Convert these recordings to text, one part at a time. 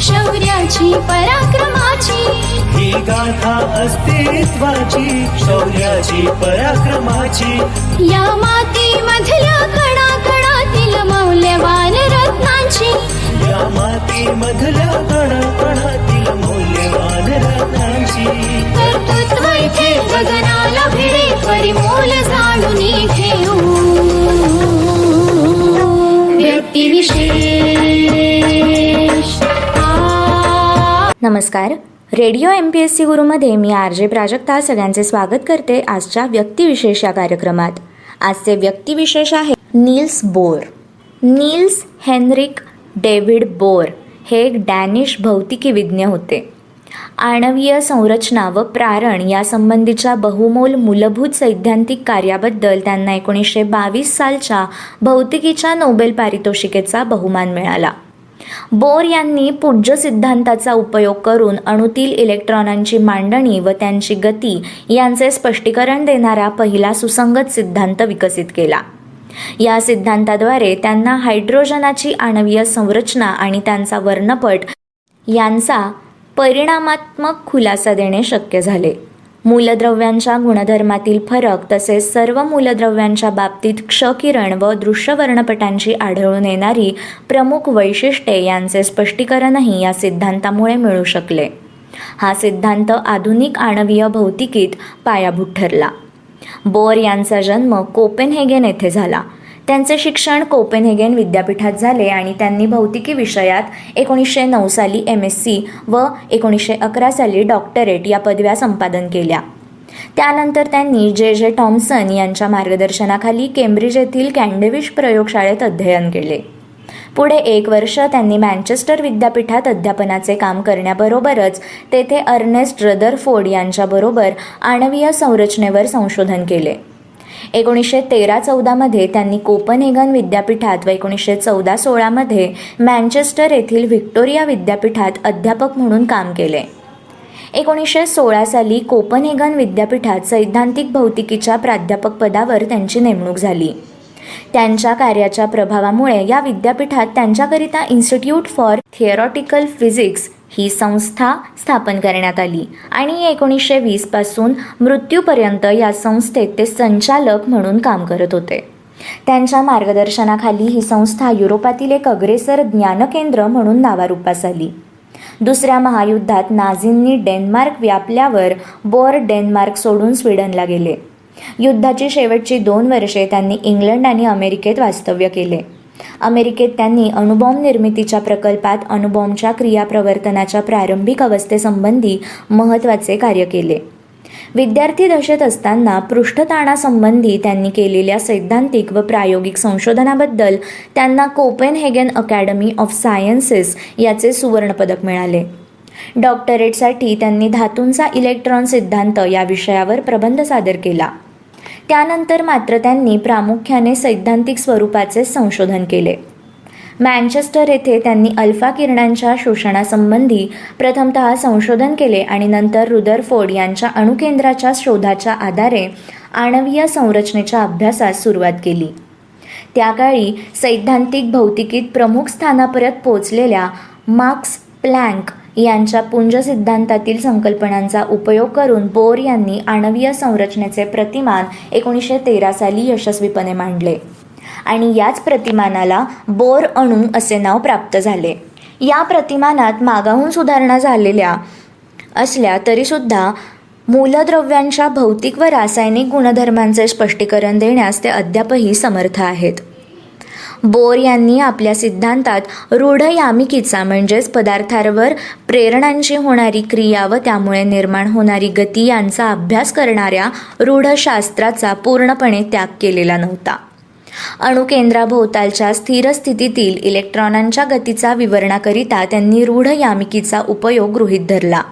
शौर्याची पराक्रमाची. ही गाथा अस्तित्वाची. शौर्याची पराक्रमाची. या मातीमधल्या कणा कणातील मौल्यवान रत्नांची. या माती मधल्या कणाकणातील मौल्यवान रत्नांची. कर्तृत्व इथे गगनाला भिडे परिमोल जाणून घेऊ व्यक्तिविशेष. आ. नमस्कार. Radio M P S C गुरुमध्ये मी आर जे प्राजक्ता सगळ्यांचे स्वागत करते आजच्या व्यक्तिविशेष या कार्यक्रमात. आजचे व्यक्तिविशेष आहे Niels Bohr. Niels Henrik David Bohr हे एक डॅनिश भौतिकी विज्ञ होते. आणवीय संरचना व प्रारण यासंबंधीच्या बहुमोल मूलभूत सैद्धांतिक कार्याबद्दल त्यांना एकोणीसशे बावीस सालच्या भौतिकीच्या नोबेल पारितोषिकेचा बहुमान मिळाला. बोर यांनी पूज्य सिद्धांताचा उपयोग करून अणुतील इलेक्ट्रॉनांची मांडणी व त्यांची गती यांचे स्पष्टीकरण देणारा पहिला सुसंगत सिद्धांत विकसित केला. या सिद्धांताद्वारे त्यांना हायड्रोजनाची आणवीय संरचना आणि त्यांचा वर्णपट यांचा परिणामात्मक खुलासा देणे शक्य झाले. मूलद्रव्यांच्या गुणधर्मातील फरक तसेच सर्व मूलद्रव्यांच्या बाबतीत क्षकिरण व दृश्य वर्णपटांची आढळून येणारी प्रमुख वैशिष्ट्ये यांचे स्पष्टीकरणही या सिद्धांतामुळे मिळू शकले. हा सिद्धांत आधुनिक आणवीय भौतिकीत पायाभूत ठरला. बोर यांचा जन्म कोपेनहेगेन येथे झाला. त्यांचे शिक्षण कोपेनहेगेन विद्यापीठात झाले आणि त्यांनी भौतिकी विषयात एकोणीसशे नऊ साली एम एस सी व एकोणीसशे अकरा साली डॉक्टरेट या पदव्या संपादन केल्या. त्यानंतर त्यांनी जे जे टॉम्सन यांच्या मार्गदर्शनाखाली केम्ब्रिज येथील कॅन्डेविश प्रयोगशाळेत अध्ययन केले. पुढे एक वर्ष त्यांनी मँचेस्टर विद्यापीठात अध्यापनाचे काम करण्याबरोबरच तेथे अर्नेस्ट रदरफोर्ड यांच्याबरोबर आणवीय संरचनेवर संशोधन केले. एकोणीसशे तेरा चौदामध्ये त्यांनी कोपनहेगन विद्यापीठात व एकोणीसशे चौदा सोळामध्ये मँचेस्टर येथील व्हिक्टोरिया विद्यापीठात अध्यापक म्हणून काम केले. एकोणीसशे सोळा साली कोपनहेगन विद्यापीठात सैद्धांतिक भौतिकीच्या प्राध्यापक पदावर त्यांची नेमणूक झाली. त्यांच्या कार्याच्या प्रभावामुळे या विद्यापीठात त्यांच्याकरिता इन्स्टिट्यूट फॉर थिअरॉटिकल फिजिक्स ही संस्था स्थापन करण्यात आली. आणि एकोणीसशे वीसपासून मृत्यूपर्यंत या संस्थेत ते संचालक म्हणून काम करत होते. त्यांच्या मार्गदर्शनाखाली ही संस्था युरोपातील एक अग्रेसर ज्ञानकेंद्र म्हणून नावारूपास आली दुसऱ्या महायुद्धात नाझींनी डेन्मार्क व्यापल्यावर बोर डेन्मार्क सोडून स्वीडनला गेले. युद्धाची शेवटची दोन वर्षे त्यांनी इंग्लंड आणि अमेरिकेत वास्तव्य केले. अमेरिकेत त्यांनी अणुबॉम्ब निर्मितीच्या प्रकल्पात अणुबॉम्बच्या क्रियाप्रवर्तनाच्या प्रारंभिक अवस्थेसंबंधी महत्त्वाचे कार्य केले. विद्यार्थी दशेत असताना पृष्ठताणासंबंधी त्यांनी केलेल्या सैद्धांतिक व प्रायोगिक संशोधनाबद्दल त्यांना कोपेनहेगन अकॅडमी ऑफ सायन्सेस याचे सुवर्णपदक मिळाले. डॉक्टरेटसाठी त्यांनी धातूंचा इलेक्ट्रॉन सिद्धांत या विषयावर प्रबंध सादर केला. त्यानंतर मात्र त्यांनी प्रामुख्याने सैद्धांतिक स्वरूपाचे संशोधन केले. मँचेस्टर येथे त्यांनी अल्फा किरणांच्या शोषणासंबंधी प्रथमतः संशोधन केले आणि नंतर रुदरफोर्ड यांच्या अणुकेंद्राच्या शोधाच्या आधारे आणवीय संरचनेच्या अभ्यासास सुरुवात केली. त्या काळी सैद्धांतिक भौतिकीत प्रमुख स्थानापर्यंत पोचलेल्या मार्क्स प्लँक यांच्या पुंज सिद्धांतातील संकल्पनांचा उपयोग करून बोर यांनी आणवीय संरचनेचे प्रतिमान एकोणीसशे तेरा साली यशस्वीपणे मांडले. आणि याच प्रतिमानाला बोर अणू असे नाव प्राप्त झाले. या प्रतिमानात मागाहून सुधारणा झालेल्या असल्या तरीसुद्धा मूलद्रव्यांच्या भौतिक व रासायनिक गुणधर्मांचे स्पष्टीकरण देण्यास ते अद्यापही समर्थ आहेत. बोर यांनी आपल्या सिद्धांतात रूढ यामिकीचा म्हणजेच पदार्थांवर प्रेरणांची होणारी क्रिया व त्यामुळे निर्माण होणारी गती यांचा अभ्यास करणाऱ्या रूढशास्त्राचा पूर्णपणे त्याग केलेला नव्हता. अणुकेंद्राभोवतालच्या स्थिर स्थितीतील इलेक्ट्रॉनांच्या गतीचा विवरणाकरिता त्यांनी रूढ यामिकीचा उपयोग गृहीत धरला.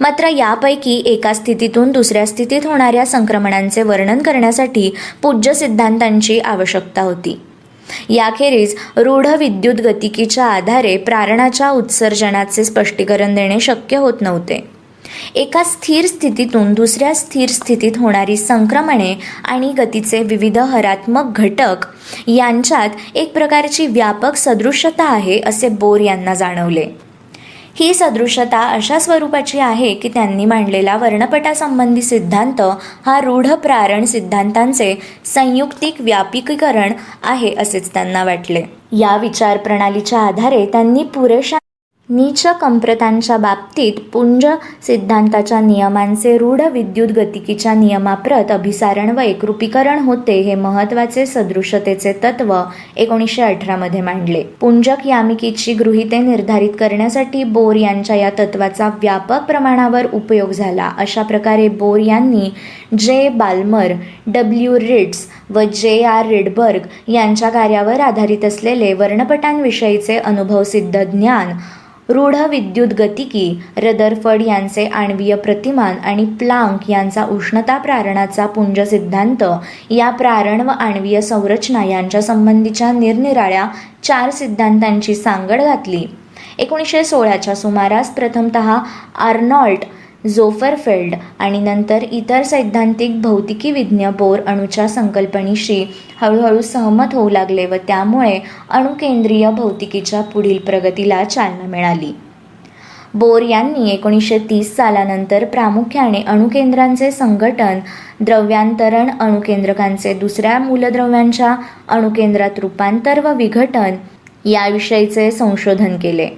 मात्र यापैकी एका स्थितीतून दुसऱ्या स्थितीत होणाऱ्या संक्रमणांचे वर्णन करण्यासाठी पूज्य सिद्धांतांची आवश्यकता होती. याखेरीज रूढ विद्युत गतिकीच्या आधारे प्रारणाच्या उत्सर्जनाचे स्पष्टीकरण देणे शक्य होत नव्हते. एका स्थिर स्थितीतून दुसऱ्या स्थिर स्थितीत होणारी संक्रमणे आणि गतीचे विविध हरात्मक घटक यांच्यात एक प्रकारची व्यापक सदृशता आहे असे बोर यांना जाणवले. ही सदृशता अशा स्वरूपाची आहे की त्यांनी मांडलेला वर्णपटासंबंधी सिद्धांत हा रूढ प्रारण सिद्धांतांचे संयुक्तिक व्यापिकीकरण आहे असेच त्यांना वाटले. या विचारप्रणालीच्या आधारे त्यांनी पुरेशा नीच कंप्रतांच्या बाबतीत पुंज सिद्धांताच्या नियमांचे रूढ विद्युत गतिकीच्या नियमाप्रत अभिसारण व एकरूपीकरण होते हे महत्त्वाचे सदृशतेचे तत्व एकोणीसशे अठरामध्ये मांडले. पुंजक यामिकीची गृहिते निर्धारित करण्यासाठी बोर यांच्या या तत्वाचा व्यापक प्रमाणावर उपयोग झाला. अशा प्रकारे बोर यांनी जे बाल्मर डब्ल्यू रिड्स व जे आर रिडबर्ग यांच्या कार्यावर आधारित असलेले वर्णपटांविषयीचे अनुभवसिद्ध ज्ञान रूढ विद्युत गतिकी रदरफर्ड यांचे आणवीय प्रतिमान आणि प्लांक यांचा उष्णता प्रारणाचा पुंज सिद्धांत या प्रारण व आणवीय संरचना यांच्या संबंधीच्या निरनिराळ्या चार सिद्धांतांची सांगड घातली. एकोणीसशे सोळाच्या सुमारास प्रथमत आर्नॉल्ट झोफरफेल्ड आणि नंतर इतर सैद्धांतिक भौतिकी विज्ञ बोर अणूच्या संकल्पनेशी हळूहळू सहमत होऊ लागले व त्यामुळे अणुकेंद्रीय भौतिकीच्या पुढील प्रगतीला चालना मिळाली. बोर यांनी एकोणीसशे तीस सालानंतर प्रामुख्याने अणुकेंद्रांचे संघटन द्रव्यांतरण अणुकेंद्रकांचे दुसऱ्या मूलद्रव्यांच्या अणुकेंद्रात रूपांतर व विघटन याविषयीचे संशोधन केले.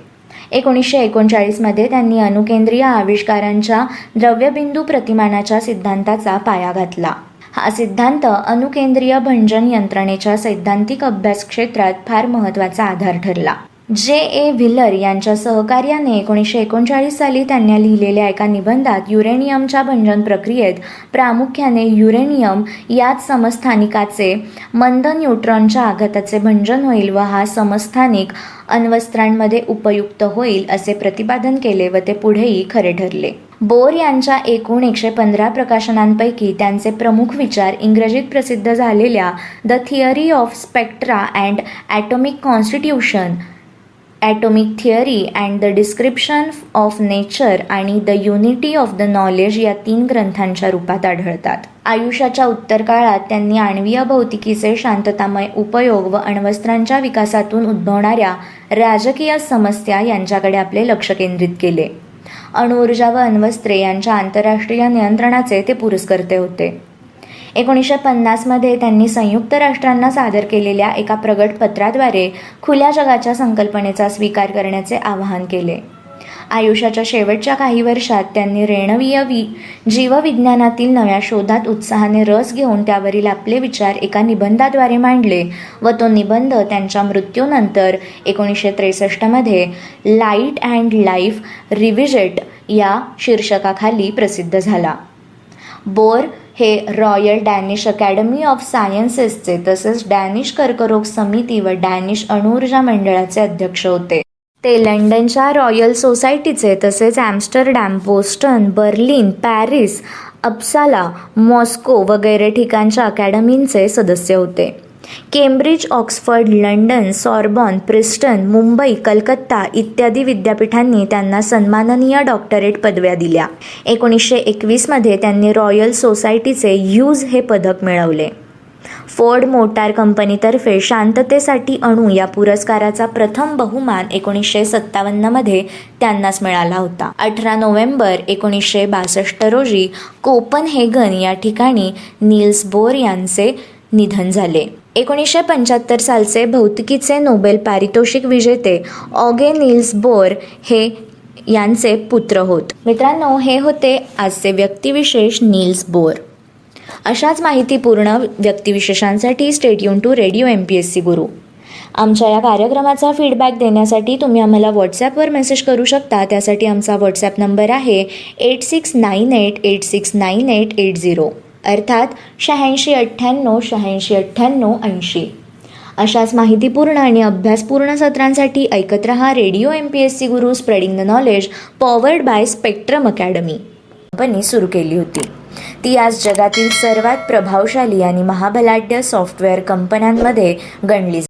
एकोणीसशे एकोणचाळीसमध्ये त्यांनी अणुकेंद्रीय आविष्कारांच्या द्रव्यबिंदू प्रतिमानाच्या सिद्धांताचा पाया घातला. हा सिद्धांत अणुकेंद्रीय भंजन यंत्रणेच्या सैद्धांतिक अभ्यास क्षेत्रात फार महत्त्वाचा आधार ठरला. जे ए व्हिलर यांच्या सहकार्याने एकोणीसशे एकोणचाळीस साली त्यांनी लिहिलेल्या एका निबंधात युरेनियमच्या भंजन प्रक्रियेत प्रामुख्याने युरेनियम याच समस्थानिकाचे मंद न्यूट्रॉनच्या आघाताचे भंजन होईल व हा समस्थानिक अण्वस्त्रांमध्ये उपयुक्त होईल असे प्रतिपादन केले व ते पुढेही खरे ठरले. बोर यांच्या एकूण एकशे पंधरा प्रकाशनांपैकी त्यांचे प्रमुख विचार इंग्रजीत प्रसिद्ध झालेल्या the theory of spectra and atomic constitution atomic theory and the description of nature आणि the unity of the knowledge या तीन ग्रंथांच्या रूपात आढळतात. आयुष्याच्या उत्तर काळात त्यांनी आणवीय भौतिकीचे शांततामय उपयोग व अण्वस्त्रांच्या विकासातून उद्भवणाऱ्या राजकीय समस्या यांच्याकडे आपले लक्ष केंद्रित केले. अणुऊर्जा व अण्वस्त्रे यांच्या आंतरराष्ट्रीय नियंत्रणाचे ते पुरस्कर्ते होते. एकोणीसशे पन्नासमध्ये त्यांनी संयुक्त राष्ट्रांना सादर केलेल्या एका प्रगट पत्राद्वारे खुल्या जगाच्या संकल्पनेचा स्वीकार करण्याचे आवाहन केले. आयुष्याच्या शेवटच्या काही वर्षात त्यांनी रेणवीय वि जीवविज्ञानातील नव्या शोधात उत्साहाने रस घेऊन त्यावरील आपले विचार एका निबंधाद्वारे मांडले व तो निबंध त्यांच्या मृत्यूनंतर एकोणीसशे त्रेसष्टमध्ये लाइट अँड लाईफ रिव्हिजेट या शीर्षकाखाली प्रसिद्ध झाला. बोर हे रॉयल डॅनिश अकॅडमी ऑफ सायन्सेसचे तसेच डॅनिश कर्करोग समिती व डॅनिश अणुऊर्जा मंडळाचे अध्यक्ष होते. ते लंडनच्या रॉयल सोसायटीचे तसेच Amsterdam Boston Berlin Paris Uppsala Moscow वगैरे ठिकाणच्या अकॅडमींचे सदस्य होते. Cambridge Oxford London Sorbonne Princeton Mumbai Calcutta इत्यादी विद्यापीठांनी त्यांना सन्माननीय डॉक्टरेट पदव्या दिल्या. एकोणीसशे एकवीसमध्ये त्यांनी रॉयल सोसायटीचे यूज हे पदक मिळवले. फोर्ड मोटार कंपनीतर्फे शांततेसाठी अणू या पुरस्काराचा प्रथम बहुमान एकोणीसशे सत्तावन्नमध्ये त्यांनाच मिळाला होता. अठरा नोव्हेंबर एकोणीसशे बासष्ट रोजी कोपनहेगन या ठिकाणी नील्स बोर यांचे निधन झाले. एकोणीसशे पंच्याहत्तर सालचे भौतिकीचे नोबेल पारितोषिक विजेते ऑगे नील्स बोर हे यांचे पुत्र होत. मित्रांनो हे होते आजचे व्यक्तिविशेष नील्स बोर. अशाच माहितीपूर्ण व्यक्तिविशेषांसाठी stadium to radio M P S C Guru आमच्या या कार्यक्रमाचा फीडबॅक देण्यासाठी तुम्ही आम्हाला व्हॉट्सॲपवर मेसेज करू शकता. त्यासाठी आमचा व्हॉट्सॲप नंबर आहे eight six nine eight eight six nine eight eight zero अर्थात शहाऐंशी अठ्ठ्याण्णव शहाऐंशी अठ्ठ्याण्णव ऐंशी. अशाच माहितीपूर्ण आणि अभ्यासपूर्ण सत्रांसाठी ऐकत रहा radio M P S C Guru spreading the knowledge powered by spectrum academy. Company सुरू केली होती. ती आज जगातील सर्वात प्रभावशाली आणि महाबलाढ्य सॉफ्टवेअर कंपन्यांमध्ये गणली